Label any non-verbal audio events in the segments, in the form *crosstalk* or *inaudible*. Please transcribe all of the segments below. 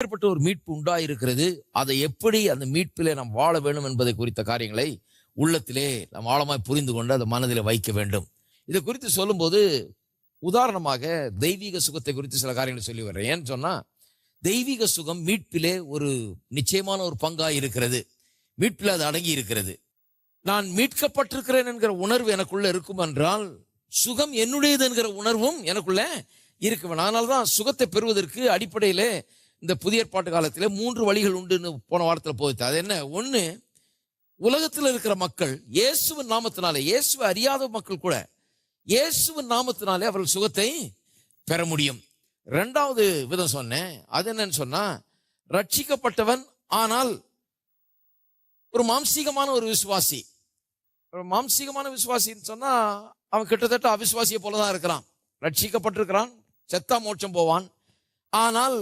ஏற்பட்ட ஒரு மீட்பு உண்டாயிருக்கிறது. அதை எப்படி அந்த மீட்பிலே நாம் வாழ வேண்டும் என்பதை குறித்த காரியங்களை உள்ளத்திலே நாம் ஆழமாய் புரிந்து கொண்டு அதை மனதில் வைக்க வேண்டும். இதை குறித்து சொல்லும்போது உதாரணமாக தெய்வீக சுகத்தை குறித்து சில காரியங்களை சொல்லி வர்றேன். ஏன்னு சொன்னால் தெய்வீக சுகம் மீட்பிலே ஒரு நிச்சயமான ஒரு பங்காக இருக்கிறது மீட்பில் அது அடங்கி இருக்கிறது நான் மீட்கப்பட்டிருக்கிறேன் என்கிற உணர்வு எனக்குள்ள இருக்கும் என்றால் சுகம் என்னுடையது என்கிற உணர்வும் எனக்குள்ள இருக்கும் அதனால தான் சுகத்தை பெறுவதற்கு அடிப்படையிலே இந்த புதிய ஏற்பாட்டு காலத்தில் மூன்று வழிகள் உண்டுன்னு போன வாரத்தில் போயிட்டு அது என்ன? ஒன்று உலகத்தில் இருக்கிற மக்கள் இயேசுவின் நாமத்தினாலே இயேசுவை அறியாத மக்கள் கூட இயேசுவின் நாமத்தினாலே அவர்கள் சுகத்தை பெற முடியும். ரெண்டாவது விதம் சொன்னேன் அது என்னன்னு சொன்னா ரட்சிக்கப்பட்டவன் ஆனால் ஒரு மாம்சீகமான ஒரு விசுவாசி. ஒரு மாம்சீகமான விசுவாசின்னு சொன்னா அவன் கிட்டத்தட்ட அவிசுவாசியை போலதான் இருக்கிறான். ரட்சிக்கப்பட்டிருக்கிறான் செத்தா மோட்சம் போவான். ஆனால்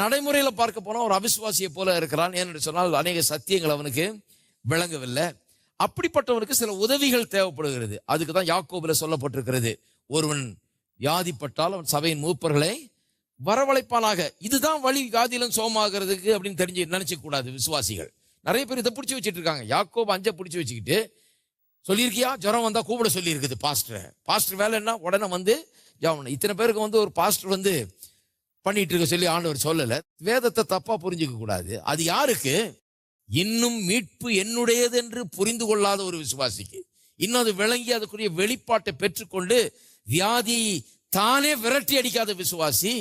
நடைமுறையில் பார்க்க போனால் ஒரு அவிசுவாசியை போல இருக்கிறான். ஏன்னு சொன்னால் அநேக சத்தியங்கள் அவனுக்கு விளங்கவில்லை. அப்படிப்பட்டவனுக்கு சில உதவிகள் தேவைப்படுகிறது. அதுக்கு தான் யாக்கோபில் சொல்லப்பட்டிருக்கிறது. ஒருவன் வியாதிப்பட்டால் அவன் சபையின் மூப்பர்களை வரவழைப்பானாக. இதுதான் வழி வியாதியிலும் சோமாகிறதுக்கு அப்படின்னு தெரிஞ்சு நினைச்சுக்க கூடாது விசுவாசிகள். நிறைய பேர் இதை பிடிச்சி வச்சிட்டு இருக்காங்க. யாக்கோப் அஞ்சை பிடிச்சி வச்சுக்கிட்டு சொல்லியிருக்கியா? ஜுரம் வந்தால் கூப்பிட சொல்லியிருக்குது பாஸ்டரை. பாஸ்டர் வேலை என்ன? உடனே வந்து ஜெபம் இத்தனை பேருக்கு வந்து ஒரு பாஸ்டர் வந்து பண்ணிட்டு இருக்க சொல்லி ஆண்டவர் சொல்லல. வேதத்தை தப்பா புரிஞ்சுக்க கூடாது. அது யாருக்கு? இன்னும் மீட்பு என்னுடையது என்று புரிந்து கொள்ளாத ஒரு விசுவாசிக்கு. இன்னும் அது விளங்கி அதுக்குரிய வெளிப்பாட்டை பெற்றுக்கொண்டு வியாதி தானே விரட்டி அடிக்காத விசுவாசி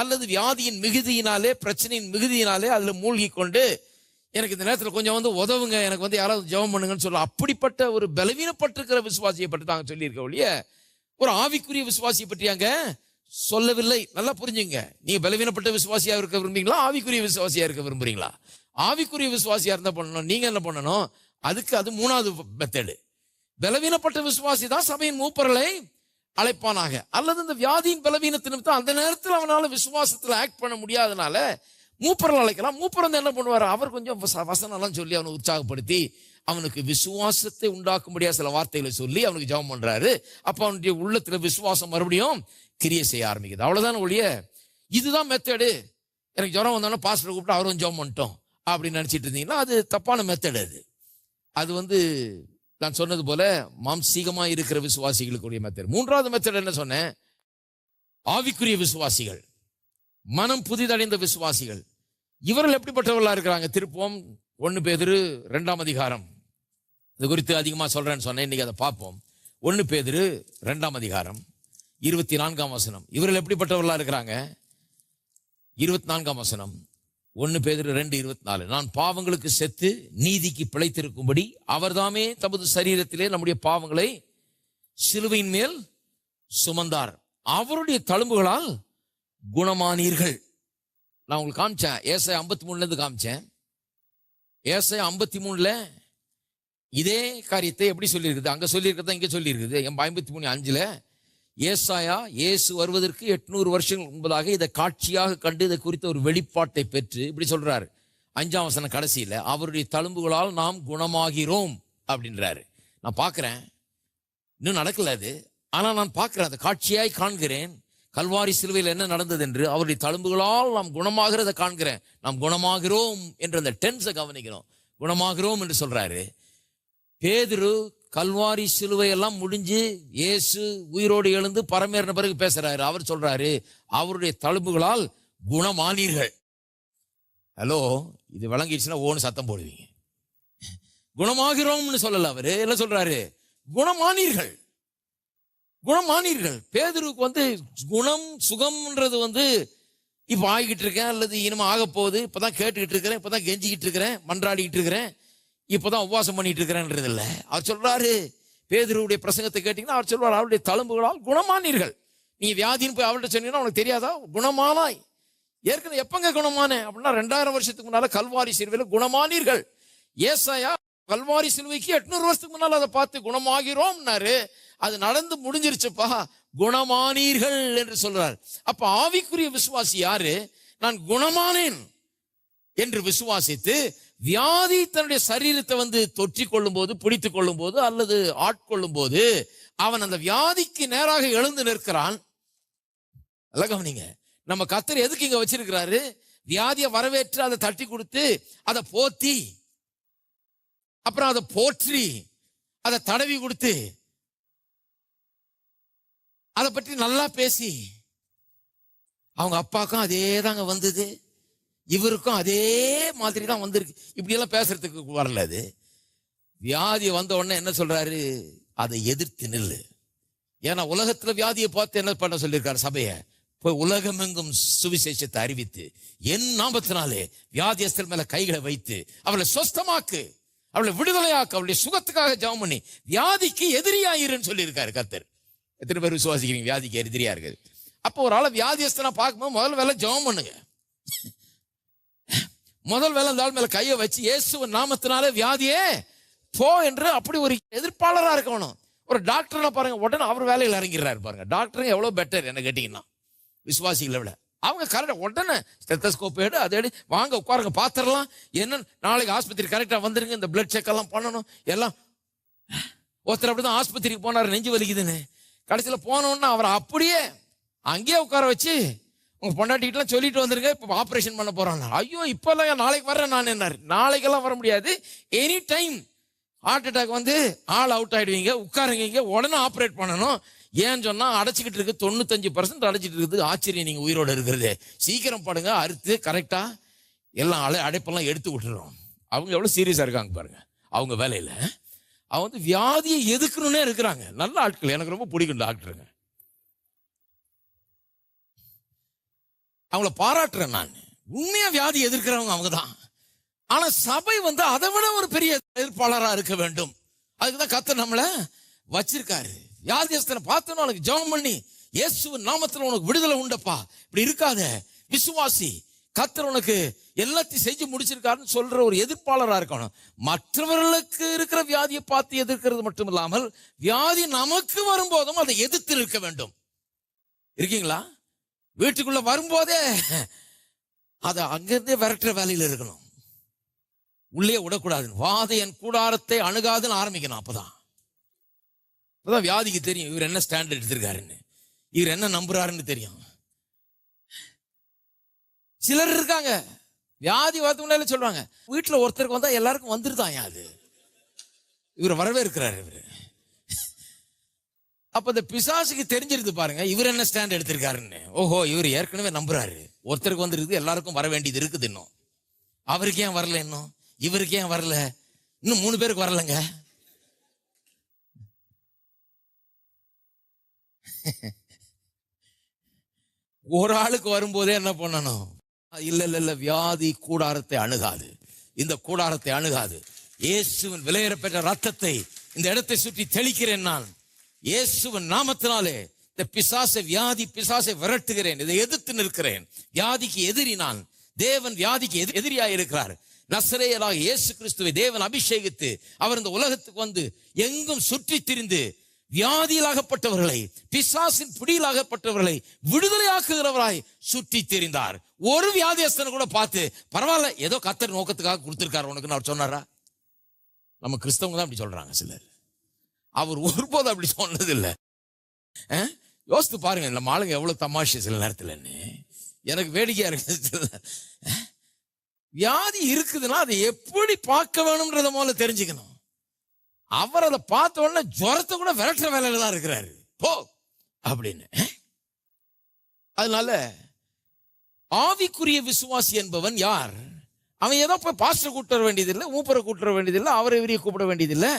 அல்லது வியாதியின் மிகுதியினாலே பிரச்சனையின் மிகுதியினாலே அதில் மூழ்கி கொண்டு எனக்கு இந்த நேரத்தில் கொஞ்சம் வந்து உதவுங்க எனக்கு வந்து யாராவது ஜெபம் பண்ணுங்கன்னு சொல்ல அப்படிப்பட்ட ஒரு பலவீனப்பட்டிருக்கிற விசுவாசியை பற்றி நாங்கள் சொல்லியிருக்க ஒழிய ஒரு ஆவிக்குரிய விசுவாசியை பற்றி சொல்லவில்லை. நல்லா புரிஞ்சுங்க. நீ பலவீனப்பட்ட விசுவாசியாக இருக்க விரும்புறீங்களா? ஆவிக்குரிய விசுவாசியாக இருக்க விரும்புறீங்களா? ஆவிக்குரிய விசுவாசியாக இருந்தால் பண்ணணும். நீங்கள் என்ன பண்ணணும்? அதுக்கு அது மூணாவது மெத்தடு பலவீனப்பட்ட விசுவாசி தான் சபையின் மூப்பர்களை அழைப்பானாக. அல்லது இந்த வியாதியின் பலவீனத்தை தான் அந்த நேரத்தில் அவனால் விசுவாசத்தில் ஆக்ட் பண்ண முடியாதனால மூப்பரில் அழைக்கலாம். மூப்பர் வந்து என்ன பண்ணுவார்? அவர் கொஞ்சம் வச- வசனம்லாம் சொல்லி அவனை உற்சாகப்படுத்தி அவனுக்கு விசுவாசத்தை உண்டாக்கும்படியா சில வார்த்தைகளை சொல்லி அவனுக்கு ஜபம் பண்றாரு. அப்ப அவனுடைய உள்ளத்துல விசுவாசம் மறுபடியும் கிரியை செய்ய ஆரம்பிக்குது. அவ்வளவுதான் ஒழிய இதுதான் மெத்தடு எனக்கு ஜுரம் வந்தோன்னா பாஸ்டர் கூப்பிட்டு அவரும் ஜபம் பண்ணிட்டோம் அப்படின்னு நினைச்சிட்டு இருந்தீங்கன்னா அது தப்பான மெத்தடு அது. அது வந்து நான் சொன்னது போல மாம்சீகமா இருக்கிற விசுவாசிகளுக்குரிய மெத்தட் மூன்றாவது மெத்தட் என்ன சொன்னேன்? ஆவிக்குரிய விசுவாசிகள் மனம் புதிதடைந்த விசுவாசிகள். இவர்கள் எப்படிப்பட்டவர்களா இருக்கிறாங்க? திருப்போம் ஒன்று பேதிரு ரெண்டாம் அதிகாரம். இது குறித்து அதிகமாக சொல்கிறேன்னு சொன்னேன். இன்னைக்கு அதை பார்ப்போம். ஒன்று பேதிரு ரெண்டாம் அதிகாரம் இருபத்தி நான்காம் வசனம். இவர்கள் எப்படிப்பட்டவர்களாக இருக்கிறாங்க? இருபத்தி நான்காம் வசனம். ஒன்று பேதிரு ரெண்டு இருபத்தி நாலு நான் பாவங்களுக்கு செத்து நீதிக்கு பிழைத்திருக்கும்படி அவர்தாமே தமது சரீரத்திலே நம்முடைய பாவங்களை சிலுவையின் மேல் சுமந்தார். அவருடைய தழும்புகளால் குணமானீர்கள். நான் உங்களுக்கு காமிச்சேன். ஏசை ஐம்பத்தி மூணுலேருந்து காமிச்சேன். ஏசை ஐம்பத்தி மூணில் இதே காரியத்தை எப்படி சொல்லியிருக்குது? அங்கே சொல்லியிருக்கிறதா இங்கே சொல்லியிருக்குது? என் ஐம்பத்தி மூணு அஞ்சில் ஏசாயா இயேசு வருவதற்கு எட்நூறு வருஷங்கள் முன்பதாக இதை காட்சியாக கண்டு இதை குறித்த ஒரு வெளிப்பாட்டை பெற்று இப்படி சொல்கிறாரு அஞ்சாம் வசனம் கடைசியில் அவருடைய தழும்புகளால் நாம் குணமாகிறோம் அப்படின்றாரு. நான் பார்க்குறேன் இன்னும் நடக்கல அது. ஆனால் நான் பார்க்குறேன் அதை காட்சியாய் காண்கிறேன். கல்வாரி சிலுவையில் என்ன நடந்தது என்று அவருடைய தழும்புகளால் நாம் குணமாகிறத காண்கிறேன். நாம் குணமாகிறோம் என்ற அந்த டென்ஸை கவனிக்கிறோம் குணமாகிறோம் என்று சொல்கிறாரு பேதுரு கல்வாரி சிலுவை எல்லாம் முடிஞ்சு இயேசு உயிரோடு எழுந்து பரமேறின பிறகு பேசுறாரு. அவர் சொல்றாரு அவருடைய தழும்புகளால் குணமானீர்கள். ஹலோ இது விளங்கிடுச்சுன்னா ஓன்னு சத்தம் போடுவீங்க. குணமாகிறோம்னு சொல்லல அவரு. என்ன சொல்றாரு? குணமானீர்கள். குணமானீர்கள். பேதுருக்கு வந்து குணம் சுகம்ன்றது வந்து இப்போ ஆகிட்டு இருக்கேன் அல்லது இனிமே ஆக போகுது. இப்போதான் கேட்டுக்கிட்டு இருக்கிறேன் இப்போதான் கெஞ்சிக்கிட்டு இருக்கிறேன் மன்றாடிக்கிட்டு இருக்கிறேன். இப்போதான் உபவாசம் பண்ணிட்டு இருக்கிறேன்றது அவர் சொல்றாரு பேதருடைய பிரசங்கத்தை கேட்டீங்கன்னா அவர் சொல்வார் அவருடைய தழும்புகளால் குணமானீர்கள். நீ வியாதின்னு போய் அவள்கிட்ட சொன்னீங்கன்னா உனக்கு தெரியாதா? குணமானாய். ஏற்கனவே எப்பங்க குணமான? அப்படின்னா ரெண்டாயிரம் வருஷத்துக்கு முன்னால கல்வாரி சிலுவையில் குணமானீர்கள். ஏசாயா கல்வாரி சிலுவைக்கு எட்நூறு வருஷத்துக்கு முன்னால் அதை பார்த்து குணமாகிறோம்னாரு. அது நடந்து முடிஞ்சிருச்சுப்பா. குணமானீர்கள் என்று சொல்றார். அப்ப ஆவிக்குரிய விசுவாசி யாரு? நான் குணமானேன் என்று விசுவாசித்து வியாதி தன்னுடைய சரீரத்தை வந்து தொற்றி கொள்ளும் போது பிடித்து கொள்ளும் போது அல்லது ஆட்கொள்ளும் போது அவன் அந்த வியாதிக்கு நேராக எழுந்து நிற்கிறான். நல்லா கவனிங்க. நம்ம கத்தர் எதுக்கு இங்க வச்சிருக்கிறாரு? வியாதியை வரவேற்று அதை தட்டி கொடுத்து அதை போத்தி அப்புறம் அதை போற்றி அதை தடவி கொடுத்து அதை பற்றி நல்லா பேசி அவங்க அப்பாக்கும் அதே தாங்க வந்தது. இவருக்கும் அதே மாதிரி தான் வந்திருக்கு. இப்படியெல்லாம் பேசுறதுக்கு வரல அது. வியாதி வந்த உடனே என்ன சொல்றாரு? அதை எதிர்த்து நில்லு. ஏன்னா உலகத்துல வியாதியை பார்த்து என்ன பண்ண சொல்லியிருக்காரு சபையை? போய் உலகமெங்கும் சுவிசேஷத்தை அறிவித்து என் நாமத்தினாலே வியாதியஸ்தர் மேல கைகளை வைத்து அவளை சொஸ்தமாக்கு அவளை விடுதலையாக்கு அவளுடைய சுகத்துக்காக ஜெபம் பண்ணி வியாதிக்கு எதிரியாயிருன்னு சொல்லியிருக்காரு கத்தர் எத்தனை பேர் விசுவாசிக்கிறீங்க? வியாதிக்கு எதிரியா இருக்குது. அப்போ ஒரு ஆளை வியாதியஸ்தனா பார்க்கும்போது முதல்ல வேலை ஜெபம் பண்ணுங்க. முதல் வேலை இந்த ஆள் மேல கையை வச்சு இயேசுவின் நாமத்தினாலே வியாதியே போ என்று அப்படி ஒரு எதிர்ப்பாளரா இருக்கணும் ஒரு டாக்டர்னா பாருங்க உடனே அவர் வேலையில் இறங்கிடுறாரு பாருங்க. டாக்டருங்க எவ்வளவு பெட்டர் என்ன கேட்டீங்கன்னா விசுவாசிகளை விட. அவங்க கரெக்டாக உடனே ஸ்டெத்தஸ்கோப் எடு அதை எடு வாங்க உட்காருங்க பார்த்துடலாம் என்ன நாளைக்கு ஆஸ்பத்திரி கரெக்டாக வந்துருங்க இந்த பிளட் செக் எல்லாம் பண்ணணும் எல்லாம். ஒருத்தர் அப்படி தான் ஆஸ்பத்திரிக்கு போனார் நெஞ்சு வலிக்குதுன்னு. கடைசியில் போனோன்னா அவரை அப்படியே அங்கேயே உட்கார வச்சு உங்கள் பொண்டாட்டிகிட்டலாம் சொல்லிட்டு வந்துருங்க இப்போ ஆப்ரேஷன் பண்ண போகிறாங்க ஐயோ இப்போல்லாம் நாளைக்கு வரேன் நான் என்னார்? நாளைக்கெல்லாம் வர முடியாது. எனி டைம் ஹார்ட் அட்டாக் வந்து ஆள் அவுட் ஆகிடுவீங்க உட்காருங்க உடனே ஆப்ரேட் பண்ணணும். ஏன்னு சொன்னால் அடைச்சிக்கிட்டு இருக்கு தொண்ணூத்தஞ்சு பர்சன்ட் அடைச்சிட்டு இருக்குது. ஆச்சரியம் நீங்கள் உயிரோட இருக்கிறது. சீக்கிரம் படுங்க அறுத்து கரெக்டாக எல்லாம் அடை அடைப்பெல்லாம் எடுத்து விட்டுறோம் அவங்க எவ்வளோ சீரியஸாக இருக்காங்க பாருங்க. அவங்க வேலையில் அவங்க வந்து வியாதியை எதுக்கணும்னே இருக்கிறாங்க. நல்ல ஆட்கள். எனக்கு ரொம்ப பிடிக்கும் டாக்டருங்க அவங்கள பாராட்டுறேன் நான். உண்மையா வியாதி எதிர்க்கிறவங்க அவங்க தான் ஆனா சபை வந்து அதை விட ஒரு பெரிய எதிர்ப்பாளராக இருக்க வேண்டும். அதுக்கு தான் கத்த நம்மளை வச்சிருக்காரு. வியாதியஸ்தனை பார்த்தோன்னா உனக்கு ஜெபம் பண்ணி இயேசுவின் நாமத்தில் உனக்கு விடுதலை உண்டப்பா. இப்படி இருக்காத. விசுவாசி கத்தர் உனக்கு எல்லாத்தையும் செஞ்சு முடிச்சிருக்காருன்னு சொல்ற ஒரு எதிர்ப்பாளராக இருக்கணும். மற்றவர்களுக்கு இருக்கிற வியாதியை பார்த்து எதிர்க்கிறது மட்டும் இல்லாமல் வியாதி நமக்கு வரும்போதும் அதை எதிர்த்து இருக்க வேண்டும். இருக்கீங்களா? வீட்டுக்குள்ள வரும்போதே அதை அங்கிருந்தே விரட்டுற வேலையில் இருக்கணும். உள்ளே விடக்கூடாது. வாதை என் கூடாரத்தை அணுகாதுன்னு ஆரம்பிக்கணும் அப்பதான். அப்பதான் வியாதிக்கு தெரியும் இவர் என்ன ஸ்டாண்டர்ட் எடுத்திருக்காருன்னு. இவர் என்ன நம்புறாருன்னு தெரியும். சிலர் இருக்காங்க. வியாதி வரதுக்கு முன்னாலே சொல்றாங்க வீட்டில் ஒருத்தருக்கு வந்தா எல்லாருக்கும் வந்துருதான் அது? இவர் வரவே இவர். அப்ப இந்த பிசாசுக்கு தெரிஞ்சிருது பாருங்க இவர் என்ன ஸ்டாண்ட் எடுத்திருக்காருன்னு. ஓஹோ இவர் ஏற்கனவே நம்புறாரு. ஒருத்தருக்கு வந்துருக்குது எல்லாருக்கும் வர வேண்டியது இருக்குது இன்னும். அவருக்கு ஏன் வரல இன்னும்? இவருக்கு ஏன் வரல? இன்னும் மூணு பேருக்கு வரலங்க. *laughs* ஒரு ஆளுக்கு வரும்போதே என்ன பண்ணணும்? இல்ல இல்ல இல்ல வியாதி கூடாரத்தை அணுகாது. இந்த கூடாரத்தை அணுகாது. இயேசுவின் விலையேறப்பெற்ற ரத்தத்தை இந்த இடத்தை சுற்றி தெளிக்கிறேன் நான். இயேசுவின் நாமத்தினாலே இந்த பிசாசை வியாதி பிசாசை விரட்டுகிறேன் இதை எதிர்த்து நிற்கிறேன். வியாதிக்கு எதிரி நான் தேவன் வியாதிக்கு எதிர் எதிரியாக இருக்கிறார் நசரேயராக இயேசு கிறிஸ்துவை தேவன் அபிஷேகித்து அவர் இந்த உலகத்துக்கு வந்து எங்கும் சுற்றி திரிந்து வியாதியிலாகப்பட்டவர்களை பிசாசின் பிடியிலாகப்பட்டவர்களை விடுதலையாக்குகிறவராய் சுற்றி தெரிந்தார். ஒரு வியாதியஸ்தனை கூட பார்த்து பரவாயில்ல ஏதோ கத்தர் நோக்கத்துக்காக கொடுத்துருக்காரு உனக்குன்னு அவர் சொன்னாரா? நம்ம கிறிஸ்தவங்க தான் அப்படி சொல்றாங்க சிலர். அவர் ஒருபோதும் அப்படி சொன்னது இல்லை யோசித்து பாருங்க நம்ம ஆளுங்க எவ்வளவு தமாஷை சில நேரத்துலன்னு. எனக்கு வேடிக்கையா இருக்கு. வியாதி இருக்குதுன்னா அதை எப்படி பார்க்க வேணும்ன்றத முதல்ல தெரிஞ்சுக்கணும். அவர் அதை பார்த்த உடனே ஜுரத்தை கூட விரட்டுற வேலையில தான் இருக்கிறாரு. போ அப்படின்னு. அதனால ஆவிக்குரிய விசுவாசி என்பவன் யார்? அவன் ஏதோ போய் பாஸ்டர் கூப்பிட்டு வேண்டியதில்லை ஊப்பரை கூப்பிட்டு வேண்டியதில்லை அவரை இவரையை கூப்பிட வேண்டியதில்லை.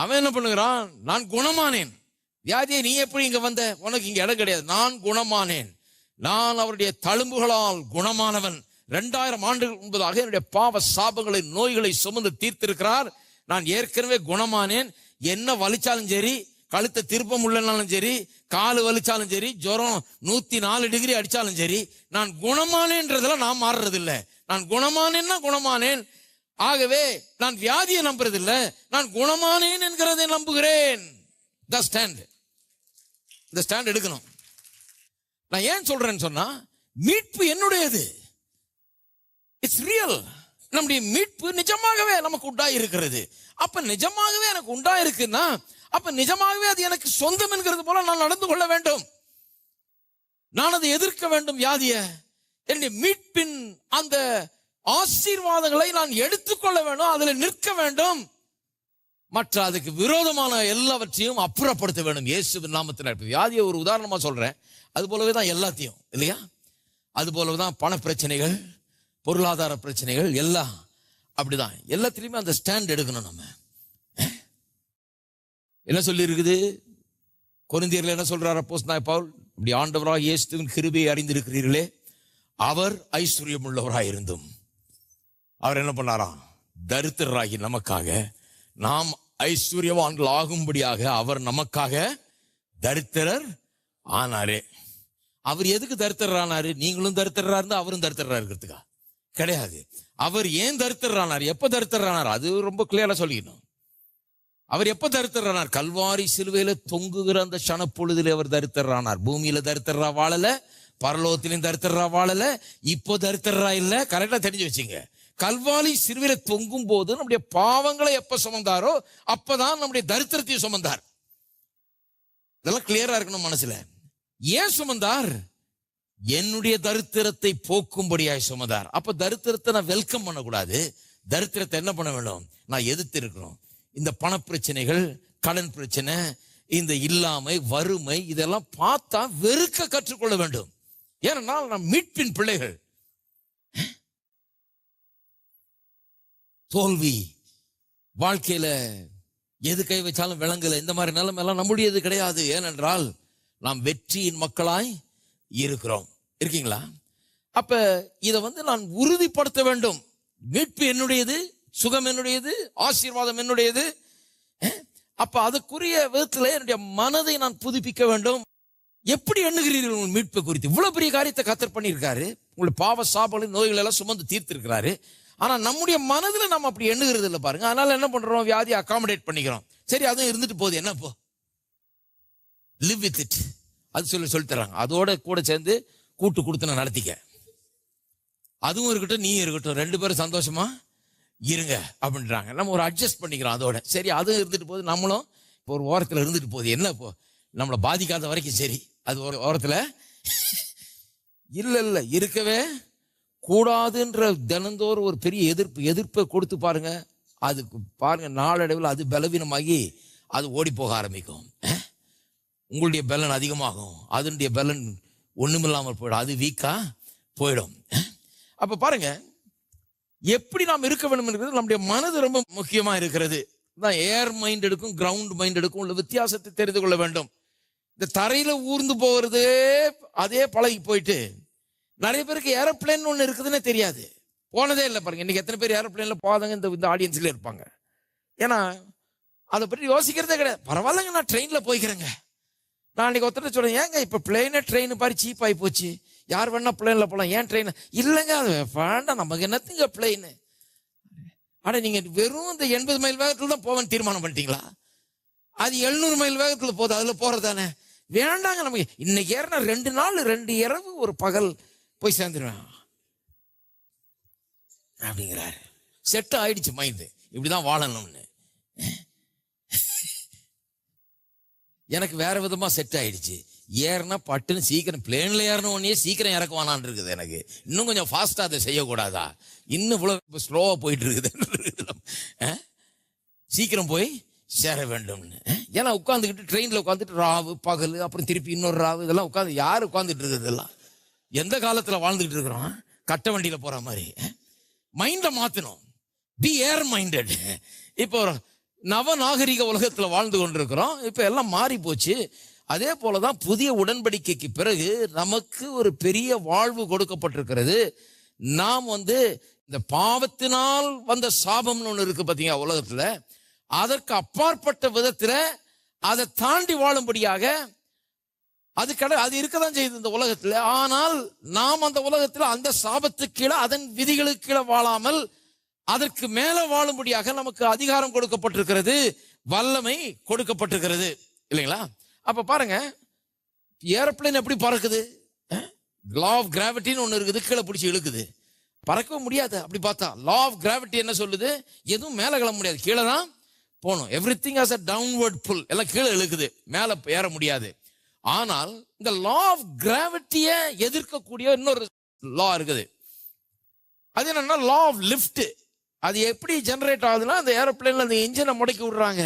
அவன் என்ன பண்ணுகிறான்? நான் குணமானேன். வியாதியை நீ எப்படி இங்க வந்த? உனக்கு இங்க இடம் கிடையாது. நான் குணமானேன். நான் அவருடைய தழும்புகளால் குணமானவன். ரெண்டாயிரம் ஆண்டுகள் முன்பதாக என்னுடைய பாவ சாபங்களை நோய்களை சுமந்து தீர்த்திருக்கிறார். நான் ஏற்கனவே குணமானேன். என்ன வலிச்சாலும் சரி கழுத்தை திருப்பம் உள்ளனாலும் சரி காலு வலிச்சாலும் சரி ஜுரம் நூத்தி நாலு டிகிரி அடிச்சாலும் சரி நான் குணமானேன்றதுல நான் மாறுறது நான் குணமானேன்னா குணமானேன். ஆகவே நான் வியாதியை நம்புறதில்ல. நான் குணமானேன் என்கிறதை நம்புகிறேன். த ஸ்டாண்ட் இந்த ஸ்டாண்ட் எடுக்கணும். நான் ஏன் சொல்றேன்னு சொன்னா மீட்பு என்னுடையது. இட்ஸ் ரியல் நம்முடைய மீட்பு நிஜமாகவே நமக்கு உண்டா இருக்கிறது அப்ப நிஜமாகவே எனக்கு உண்டா இருக்குன்னா அப்ப நிஜமாகவே அது எனக்கு சொந்தம் என்கிறது போல நான் நடந்து கொள்ள வேண்டும். நான் அதை எதிர்க்க வேண்டும் வியாதிய. என்னுடைய மீட்பின் அந்த ஆசீர்வாதங்களை நான் எடுத்துக்கொள்ள வேண்டும் அதுல நிற்க வேண்டும். மற்ற அதுக்கு விரோதமான எல்லாவற்றையும் அப்புறப்படுத்த வேண்டும் இயேசு நாமத்தில் வியாதியை ஒரு உதாரணமாக சொல்கிறேன் அது போலவே தான் எல்லாத்தையும் இல்லையா? அது போலவே தான் பண பிரச்சனைகள் பொருளாதார பிரச்சனைகள் எல்லாம் அப்படிதான். எல்லாத்திலையுமே அந்த ஸ்டாண்ட் எடுக்கணும் நம்ம. என்ன சொல்லியிருக்குது? இருக்குது என்ன சொல்கிறார் அப்போஸ் நாய் பவுல்? இப்படி ஆண்டவராக இயேசுவின் கிருபையை அறிந்திருக்கிறீர்களே. அவர் ஐஸ்வர்யம் உள்ளவராக இருந்தும் அவர் என்ன பண்ணாராம்? தரித்திரராகி நமக்காக நாம் ஐஸ்வர்யவான்கள் ஆகும்படியாக அவர் நமக்காக தரித்திரர் ஆனாரே. அவர் எதுக்கு தரித்திரர் ஆனாரு நீங்களும் தரித்திரரா இருந்தா அவரும் தரித்திரரா இருக்கிறதுக்கா? கிடையாது. அவர் ஏன் தரித்திரர் ஆனார் எப்ப தரித்திரர் ஆனார் அது ரொம்ப கிளியரா சொல்லிக்கணும். அவர் எப்ப தரித்திரரானார்? கல்வாரி சிலுவையில தொங்குகிற அந்த சனப்பொழுதில் அவர் தரித்திரரானார். பூமியில தரித்திரரா வாழல பரலோகத்திலையும் தரித்திரரா வாழல இப்போ தரித்திரரா இல்ல கரெக்டா தெரிஞ்சு வச்சுங்க. கல்வாலி சிறுவில தொங்கும் போது நம்முடைய பாவங்களை எப்ப சுமந்தாரோ அப்பதான் நம்முடைய தரித்திரத்தையும் சுமந்தார். இதெல்லாம் கிளியரா இருக்கணும் மனசுல. ஏன் சுமந்தார்? என்னுடைய தரித்திரத்தை போக்கும்படியாய் சுமந்தார். அப்ப தரித்திரத்தை நான் வெல்கம் பண்ணக்கூடாது. தரித்திரத்தை என்ன பண்ண வேண்டும்? நான் எதிர்த்து இருக்கணும் இந்த பண பிரச்சனைகள் கடன் பிரச்சனை இந்த இல்லாமை வறுமை இதெல்லாம் பார்த்தா வெறுக்க கற்றுக்கொள்ள வேண்டும். ஏனென்றால் நாம் மீட்பின் பிள்ளைகள். தோல்வி. வாழ்க்கையில எது கை வச்சாலும் விளங்கல. இந்த மாதிரி நிலைமை எல்லாம் நம்முடையது கிடையாது. ஏனென்றால் நாம் வெற்றியின் மக்களாய் இருக்கிறோம். இருக்கீங்களா? அப்ப இதை வந்து நான் உறுதிப்படுத்த வேண்டும். மீட்பு என்னுடையது? சுகம் என்னுடையது? ஆசீர்வாதம் என்னுடையது? அப்ப அதுக்குரிய விதத்துல என்னுடைய மனதை நான் புதுப்பிக்க வேண்டும். எப்படி எண்ணுகிறீர்கள் உங்கள் மீட்பு குறித்து? இவ்வளவு பெரிய காரியத்தை கத்தர் பண்ணியிருக்காரு. உங்களுடைய பாவ சாபங்கள் நோய்கள் எல்லாம் சுமந்து தீர்த்திருக்கிறாரு. ஆனால் நம்முடைய மனதில் நம்ம அப்படி எண்ணுகிறது இல்லை பாருங்க. அதனால என்ன பண்றோம்? வியாதி அகாமடேட் பண்ணிக்கிறோம். சரி அதுவும் இருந்துட்டு போகுது. என்ன போ? லிவ் வித் இட் அது சொல்லி சொல்லி தர்றாங்க. அதோட கூட சேர்ந்து கூட்டு கொடுத்து நான் நடத்திக்க. அதுவும் இருக்கட்டும் நீ இருக்கட்டும். ரெண்டு பேரும் சந்தோஷமா இருங்க அப்படின்றாங்க. நம்ம ஒரு அட்ஜஸ்ட் பண்ணிக்கிறோம் அதோட. சரி அதுவும் இருந்துட்டு போகுது. நம்மளும் இப்போ ஒரு ஓரத்தில் இருந்துட்டு போகுது. என்ன இப்போ நம்மளை பாதிக்காத வரைக்கும் சரி. அது ஒரு ஓரத்தில் இல்லை இல்லை. இருக்கவே கூடாதுன்ற தினந்தோறும் ஒரு பெரிய எதிர்ப்பு எதிர்ப்பை கொடுத்து பாருங்க. அதுக்கு பாருங்க நாளடைவில் அது பலவீனமாகி அது ஓடி போக ஆரம்பிக்கும் உங்களுடைய பலன் அதிகமாகும். அதனுடைய பலன் ஒன்றுமில்லாமல் போயிடும். அது வீக்கா போயிடும். அப்போ அப்ப பாருங்க எப்படி நாம் இருக்க வேண்டும் என்கிறது நம்முடைய மனது ரொம்ப முக்கியமா இருக்கிறது. தான் ஏர் மைண்ட் எடுக்கும் கிரவுண்ட் மைண்ட் எடுக்கும் உள்ள வித்தியாசத்தை தெரிந்து கொள்ள வேண்டும். இந்த தரையில ஊர்ந்து போகிறது அதே பழகி போயிட்டு நிறைய பேருக்கு ஏரோப்ளேன் ஒன்று இருக்குதுன்னே தெரியாது. போனதே இல்லை பாருங்க. இன்னைக்கு எத்தனை பேர் ஏரோப்ளேனில் போதாங்க இந்த இந்த ஆடியன்ஸ்ல இருப்பாங்க. ஏன்னா அதை பற்றி யோசிக்கிறதே கிடையாது. பரவாயில்லங்க நான் ட்ரெயினில் போய்க்கிறேங்க. நான் அன்றைக்கி ஒருத்தர் சொல்கிறேன் ஏங்க இப்போ பிளேனே ட்ரெயின் பாரு சீப் ஆகி போச்சு. யார் வேணால் பிளேன்ல போகலாம் ஏன் ட்ரெயின் இல்லைங்க அது வேண்டாம். நமக்கு என்னத்துங்க பிளேனு ஆனால் நீங்கள் வெறும் இந்த எண்பது மைல் வேகத்தில் தான் போவேன்னு தீர்மானம் பண்ணிட்டீங்களா? அது எழுநூறு மைல் வேகத்தில் போகுது போகிறது தானே? வேண்டாங்க நமக்கு. இன்னைக்கு ஏறினா ரெண்டு நாள் ரெண்டு இரவு ஒரு பகல். போய் சேர்ந்துருவேன் அப்படிங்கிறாரு. செட் ஆயிடுச்சு மைண்டு இப்படிதான் வாழணும்னு. எனக்கு வேற விதமா செட் ஆயிடுச்சு. ஏறினா பட்டுன்னு சீக்கிரம் பிளேன்ல ஏறின உடனே சீக்கிரம் இறக்குவானான் இருக்குது எனக்கு. இன்னும் கொஞ்சம் ஃபாஸ்டா அதை செய்யக்கூடாதா? இன்னும் இவ்வளவு ஸ்லோவா போயிட்டு இருக்குது சீக்கிரம் போய் சேர வேண்டும்னு. ஏன்னா உட்காந்துக்கிட்டு ட்ரெயினில் உட்காந்துட்டு ராவு பகல் அப்புறம் திருப்பி இன்னொரு ராவு இதெல்லாம் உட்காந்து யார் உட்காந்துட்டு இருக்குது இதெல்லாம்? எந்த காலத்தில் வாழ்ந்துக்கிட்டு இருக்கிறோம்? கட்ட வண்டியில் போகிற மாதிரி. மைண்டை மாற்றணும் பி ஏர் மைண்டட் இப்போ நவ நாகரிக உலகத்தில் வாழ்ந்து கொண்டிருக்கிறோம். இப்போ எல்லாம் மாறி போச்சு. அதே போலதான் புதிய உடன்படிக்கைக்கு பிறகு நமக்கு ஒரு பெரிய வாழ்வு கொடுக்கப்பட்டிருக்கிறது. நாம் வந்து இந்த பாவத்தினால் வந்த சாபம்னு ஒன்று இருக்கு பார்த்தீங்க உலகத்தில்? அதற்கு அப்பாற்பட்ட விதத்தில் அதை தாண்டி வாழும்படியாக அது கடை அது இருக்க தான் செய்யுது இந்த உலகத்தில். ஆனால் நாம் அந்த உலகத்தில் அந்த சாபத்துக்கு கீழே அதன் விதிகளுக்கு கீழே வாழாமல் அதற்கு மேல வாழும்படியாக நமக்கு அதிகாரம் கொடுக்கப்பட்டிருக்கிறது வல்லமை கொடுக்கப்பட்டிருக்கிறது. இல்லைங்களா? அப்ப பாருங்க ஏரோப்ளேன் எப்படி பறக்குது? லா ஆஃப் கிராவிட்டின்னு ஒன்று இருக்குது கீழே பிடிச்சி இழுக்குது. பறக்கவும் முடியாது அப்படி பார்த்தா. லா ஆஃப் கிராவிட்டி என்ன சொல்லுது? எதுவும் மேலே கிளம்ப முடியாது கீழே தான் போகணும். Everything as a downward pull எல்லாம் கீழே இழுக்குது மேலே ஏற முடியாது. ஆனால் இந்த லா ஆஃப் கிராவிட்டியை எதிர்க்கக்கூடிய இன்னொரு லா இருக்குது. அது என்னன்னா லா ஆஃப் லிஃப்ட் அது எப்படி ஜெனரேட் ஆகுதுன்னா அந்த ஏரோப்ளைன்ல அந்த இன்ஜினை முடக்கி விடுறாங்க.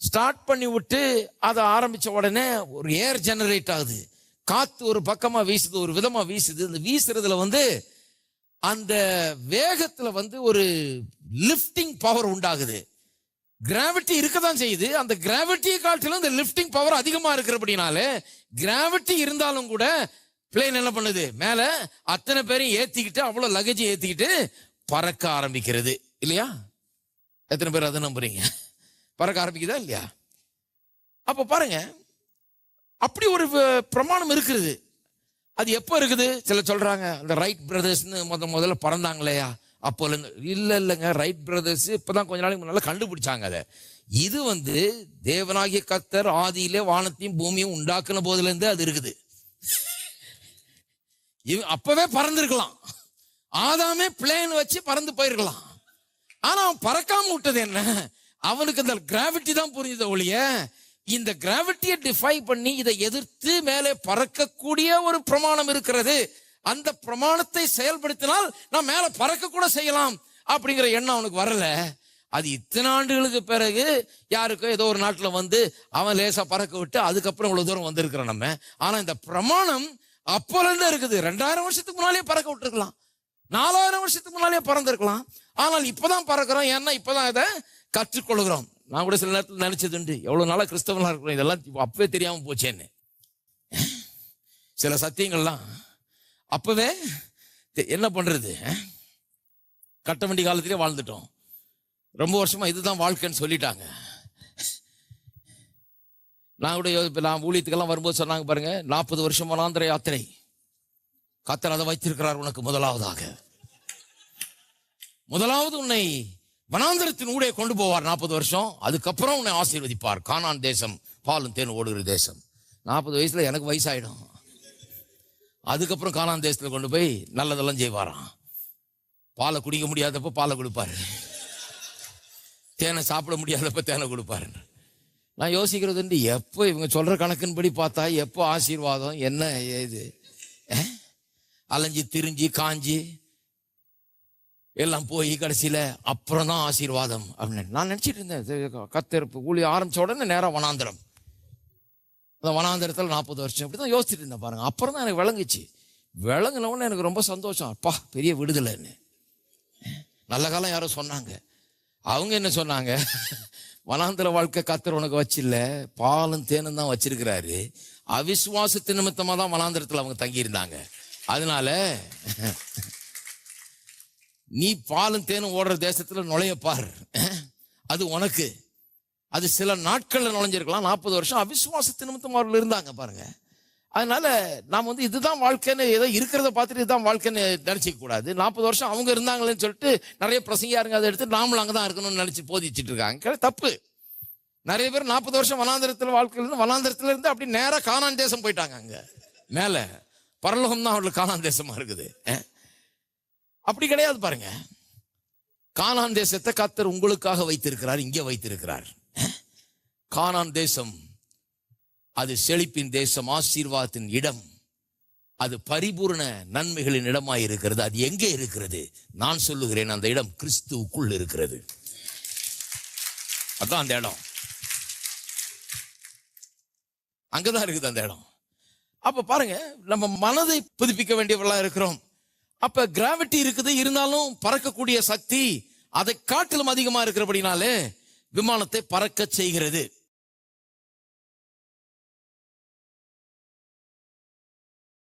ஸ்டார்ட் பண்ணி விட்டு அதை ஆரம்பிச்ச உடனே ஒரு ஏர் ஜெனரேட் ஆகுது. காத்து ஒரு பக்கமா வீசுது ஒரு விதமா வீசுது. இந்த வீசுறதுல வந்து அந்த வேகத்துல வந்து ஒரு லிஃப்டிங் பவர் உண்டாகுது. கிராவிட்டி இருக்க தான் செய்யுது. அந்த கிராவிட்டியை காட்டிலும் இந்த லிஃப்டிங் பவர் அதிகமா இருக்கிறபடினால கிராவிட்டி இருந்தாலும் கூட பிளேன் என்ன பண்ணுது? மேல அத்தனை பேரையும் ஏத்திக்கிட்டு அவ்வளவு லகேஜ் ஏத்திக்கிட்டு பறக்க ஆரம்பிக்கிறது. இல்லையா? எத்தனை பேர் அதை நம்புறீங்க? பறக்க ஆரம்பிக்குதா இல்லையா? அப்ப பாருங்க. அப்படி ஒரு பிரமாணம் இருக்குது. அது எப்போ இருக்குது? சில சொல்றாங்க அந்த ரைட் பிரதர்ஸ்னு முத முதல்ல பறந்தாங்களேயா? இல்லையா அப்போ இல்லைங்க இல்லை இல்லைங்க ரைட் பிரதர்ஸ் இப்பதான் கொஞ்ச நாளைக்கு முன்னால கண்டுபிடிச்சாங்க அதை. இது வந்து தேவனாகிய கத்தர் ஆதியிலே வானத்தையும் பூமியும் உண்டாக்குன போதுலேருந்து அது இருக்குது. இவ- அப்பவே பறந்துருக்கலாம். ஆதாமே பிளேன் வச்சு பறந்து போயிருக்கலாம். ஆனா அவன் பறக்காம விட்டது என்ன? அவனுக்கு அந்த கிராவிட்டி தான் புரிஞ்சது ஒழிய இந்த கிராவிட்டியை டிஃபை பண்ணி இதை எதிர்த்து மேலே பறக்கக்கூடிய ஒரு பிரமாணம் இருக்கிறது. அந்த பிரமாணத்தை செயல்படுத்தினால் நான் மேல பறக்க கூட செய்யலாம் அப்படிங்கிற எண்ணம் அவனுக்கு வரல. அது இத்தனை ஆண்டுகளுக்கு பிறகு யாருக்கோ ஏதோ ஒரு நாட்டில் வந்து அவன் லேசா பறக்க விட்டு அதுக்கப்புறம் இவ்வளவு தூரம் வந்திருக்கிறோம் நம்ம. ஆனா இந்த பிரமாணம் அப்போல இருந்து இருக்குது. ரெண்டாயிரம் வருஷத்துக்கு முன்னாலே பறக்க விட்டுருக்கலாம். நாலாயிரம் வருஷத்துக்கு முன்னாலே பறந்திருக்கலாம். ஆனால் இப்பதான் பறக்கிறோம். ஏன்னா இப்பதான் இதை கற்றுக்கொள்கிறோம். நான் கூட சில நேரத்தில் நினைச்சது உண்டு. எவ்வளவு நாளா கிறிஸ்தவனா இருக்கிறோம். இதெல்லாம் அப்பவே தெரியாம போச்சேன்னு. சில சத்தியங்கள்லாம் அப்பவே என்ன பண்றது கட்ட வண்டி காலத்திலே வாழ்ந்துட்டோம். ரொம்ப வருஷமா இதுதான் வாழ்க்கைன்னு சொல்லிட்டாங்க. நான் கூட நான் ஊழியத்துக்கெல்லாம் வரும்போது சொன்னாங்க பாருங்க நாற்பது வருஷம் வனாந்திர யாத்திரை. கத்தர் அதை வைத்திருக்கிறார் உனக்கு முதலாவதாக. முதலாவது உன்னை வனாந்திரத்தின் ஊடே கொண்டு போவார் நாற்பது வருஷம் அதுக்கப்புறம் உன்னை ஆசீர்வதிப்பார். கானான் தேசம் பாலும் தேன் ஓடுகிற தேசம். நாற்பது வயசுல எனக்கு வயசாயிடும். அதுக்கப்புறம் கானான் தேசத்தில் கொண்டு போய் நல்லதெல்லாம் செய்வாராம். பாலை குடிக்க முடியாதப்ப பாலை கொடுப்பாரு. தேனை சாப்பிட முடியாதப்ப தேனை கொடுப்பாரு. நான் யோசிக்கிறது வந்து எப்போ இவங்க சொல்கிற கணக்கின்படி பார்த்தா எப்போ ஆசீர்வாதம் என்ன இது அலைஞ்சி அலைஞ்சு திரிஞ்சு காஞ்சி எல்லாம் போய் கடைசியில் அப்புறம் தான் ஆசீர்வாதம் அப்படின்னு. நான் நினச்சிட்டு இருந்தேன் இது கத்தெருப்பு ஊழி ஆரம்பிச்ச உடனே நேராக வனாந்திரம். அந்த வனாந்திரத்தில் நாற்பது வருஷம். இப்படி தான் யோசிச்சுட்டு இருந்தேன் பாருங்க. அப்புறம் தான் எனக்கு விளங்குச்சு. விளங்கினவுடனே எனக்கு ரொம்ப சந்தோஷம். அப்பா பெரிய விடுதலைன்னு. நல்ல காலம் யாரோ சொன்னாங்க. அவங்க என்ன சொன்னாங்க? வனாந்திர வாழ்க்கை கத்தர் உனக்கு வச்சில்ல. பாலும் தேனும் தான் வச்சிருக்கிறாரு. அவிசுவாசத்து நிமித்தமாக தான் வனாந்திரத்தில் அவங்க தங்கியிருந்தாங்க. அதனால நீ பாலும் தேனும் ஓடுற தேசத்தில் நுழைய அது உனக்கு. அது சில நாட்களில் நுழைஞ்சிருக்கலாம். நாற்பது வருஷம் அவிசுவாசத்து நிமித்தம் அவர்கள் இருந்தாங்க பாருங்க. அதனால நாம் வந்து இதுதான் வாழ்க்கைன்னு ஏதோ இருக்கிறத பார்த்துட்டு இதுதான் வாழ்க்கைன்னு நினைச்சிக்க கூடாது. நாற்பது வருஷம் அவங்க இருந்தாங்களேன்னு சொல்லிட்டு நிறைய பிரசங்கியாருங்க அதை எடுத்து நாமளும் அங்கே தான் இருக்கணும்னு நினைச்சு போதிச்சிட்டு இருக்காங்க. கிடையாது, தப்பு. நிறைய பேர் நாற்பது வருஷம் வனாந்திரத்தில் வாழ்க்கையில் இருந்து வனாந்திரத்துல இருந்து அப்படி நேராக காணான் தேசம் போயிட்டாங்க அங்கே. மேலே. பரலோகம் தான் அவர்களுக்கு காணான் தேசமாக இருக்குது. அப்படி கிடையாது பாருங்க. காணான் தேசத்தை கத்தர் உங்களுக்காக வைத்திருக்கிறார் இங்கே வைத்திருக்கிறார். கானான் தேசம் அது செழிப்பின் தேசம் ஆசீர்வாதத்தின் இடம். அது பரிபூர்ண நன்மைகளின் இடமாய் இருக்கிறது. அது எங்கே இருக்கிறது? நான் சொல்லுகிறேன் அந்த இடம் கிறிஸ்துவுக்குள் இருக்கிறது. அதான் அந்த இடம். அங்கதான் இருக்குது அந்த இடம். அப்ப பாருங்க நம்ம மனதை புதுப்பிக்க வேண்டியவர்களா இருக்கிறோம். அப்ப கிராவிட்டி இருக்குது இருந்தாலும் பறக்கக்கூடிய சக்தி அதை காட்டிலும் அதிகமா இருக்கிறபடினாலே விமானத்தை பறக்க செய்கிறது.